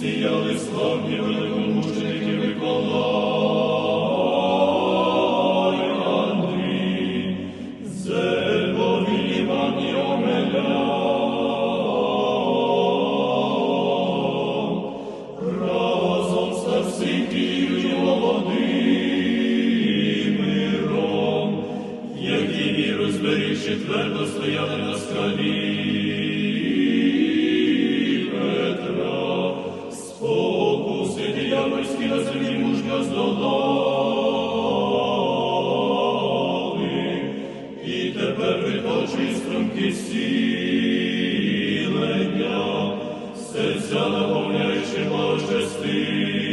Сіяли славні зберігши твердо стояли на скалі Петра, спокуси диявольські на землі і тепер виточуй струмки сілення, серця наповняючи благочестиві.